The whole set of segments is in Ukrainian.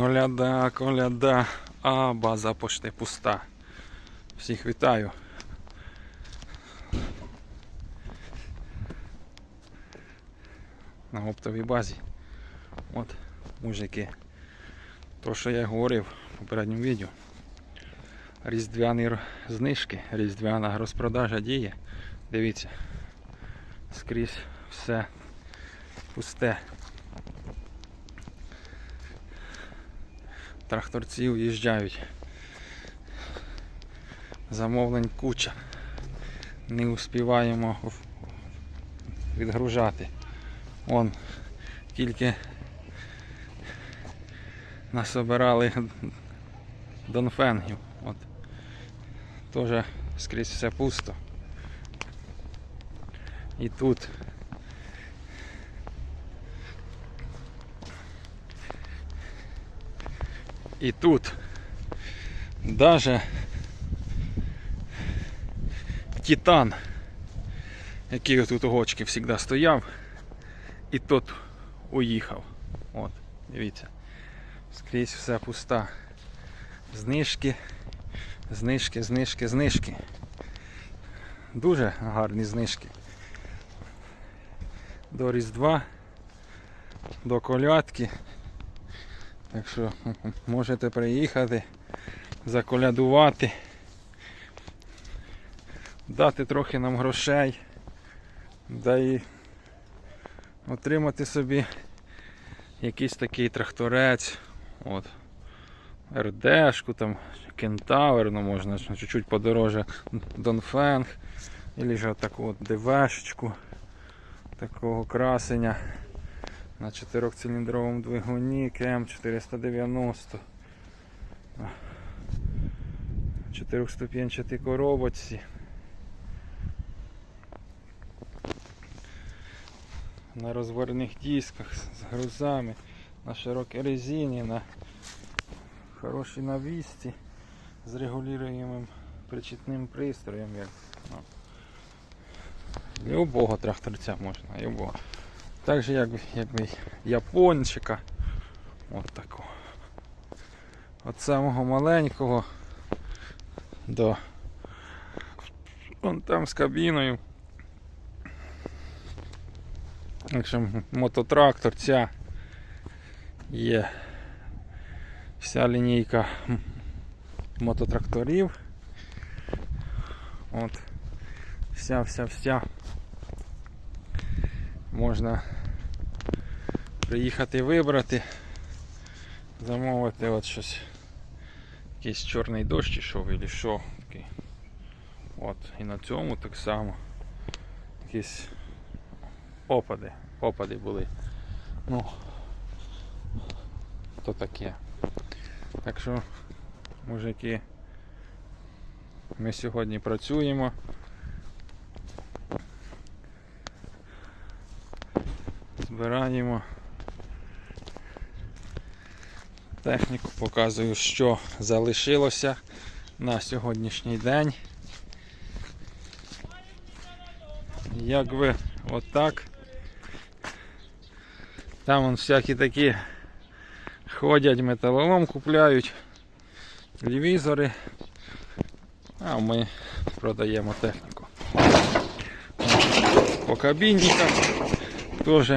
Коляда, коляда, а база пошти пуста. Всіх вітаю. На оптовій базі. От, мужики. То, що я говорив в попередньому відео. Різдвяні знижки, різдвяна розпродажа діє. Дивіться. Скрізь все пусте. Тракторці уїжджають. Замовлень куча. Не успіваємо відгружати. Вон тільки насобирали донфенгів. От. Теж скрізь все пусто. І тут. І тут. Даже Титан, який тут у гочки завжди стояв, і тот уїхав. От, дивіться. Скрізь все пуста. Знижки, знижки, знижки, знижки. Дуже гарні знижки. До Різдва, до колядки. Так що можете приїхати, заколядувати, дати трохи нам грошей, да і отримати собі якийсь такий тракторець. От. РДшку, там, кентавр, ну можна чуть-чуть подороже Донфенг, або ж таку от ДВшечку, такого красення на 4-циліндровому двигуні КМ490. 4-ступенчатій коробочці. На розворних дисках з грузами, на широкій резині, на хорошій навісці з регулюємим причетним пристроєм. Як, ну. Любого тракторця можна, любого. Так же як, якби япончика. От такого. От самого маленького до вон там з кабіною. Якщо мототрактор ця є вся лінійка мототракторів. От вся вся вся можна приїхати вибрати, замовити от щось. Якийсь чорний дощ ішов і що. От. І на цьому так само якісь опади. Опади були. Ну то таке. Так що, мужики, ми сьогодні працюємо. Збираємо техніку, показую, що залишилося на сьогоднішній день. Якби отак. Там вон всякі такі ходять, металолом купляють, телевізори, а ми продаємо техніку. По кабінникам теж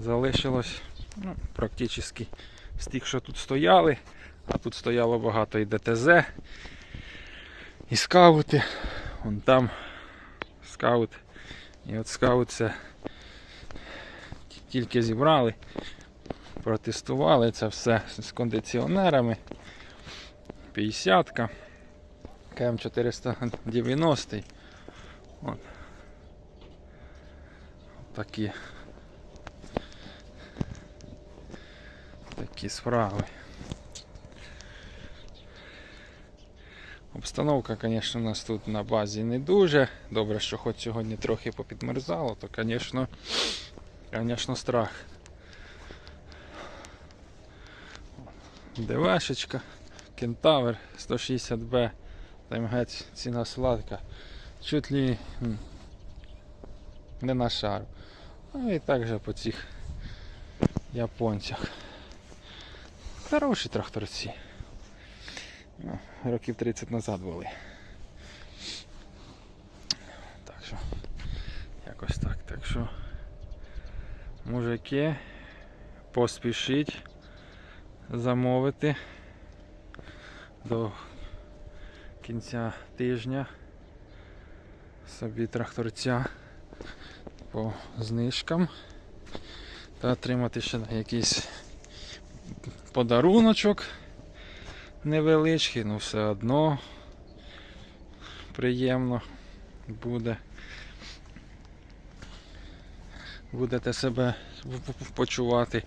залишилось ну, практично з тих, що тут стояли, а тут стояло багато і ДТЗ, і скаути. Вон там скаут. І от скаут це тільки зібрали, протестували це все з кондиціонерами. 50-ка, КМ490. От. Такі. Такі справи. Обстановка, звісно, у нас тут на базі не дуже. Добре, що хоч сьогодні трохи попідмерзало, то, звісно, звісно, страх. ДВшечка, Кентавр 160Б, там геть ціна сладка. Чуть ли не на шару. Ну і також по цих японцях. Хороші тракторці. Ну, Років 30 назад були. Так що, якось так. Так що, мужики, поспішіть замовити до кінця тижня собі тракторця по знижкам та отримати ще якийсь подаруночок невеличкий, ну все одно приємно буде. Будете себе почувати.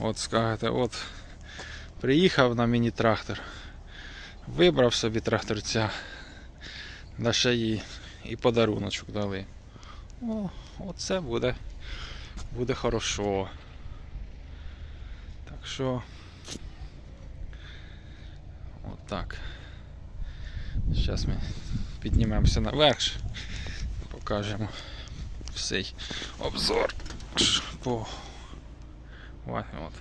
От скажете, от приїхав на міні-трактор, вибрав собі тракторця, ще і, і подаруночок дали. О, оце буде, буде хорошо. Так що отак. Зараз ми піднімемося наверх, покажемо всей обзор по от.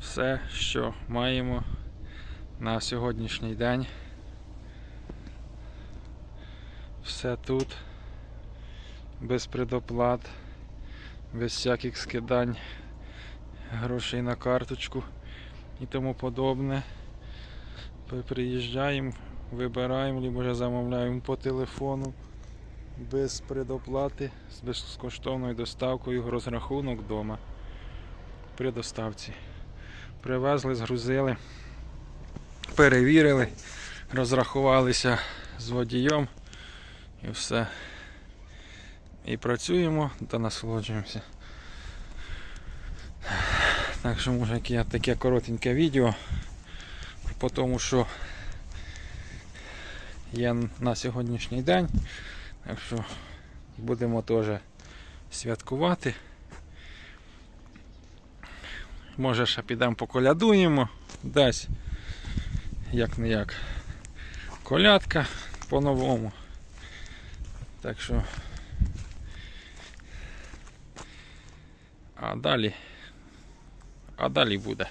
Все, що маємо на сьогоднішній день. Все тут. Без предоплат, без всяких скидань грошей на карточку і тому подобне. Приїжджаємо, вибираємо, либо замовляємо по телефону без предоплати, з безкоштовною доставкою розрахунок вдома при доставці. Привезли, згрузили, перевірили, розрахувалися з водієм і все. І працюємо та насолоджуємося. Так що може яке таке коротеньке відео по тому, що є на сьогоднішній день. Так що будемо теж святкувати. Може ще підемо поколядуємо десь. Як не як. Колядка по-новому. Так що. А далі. А далі буде.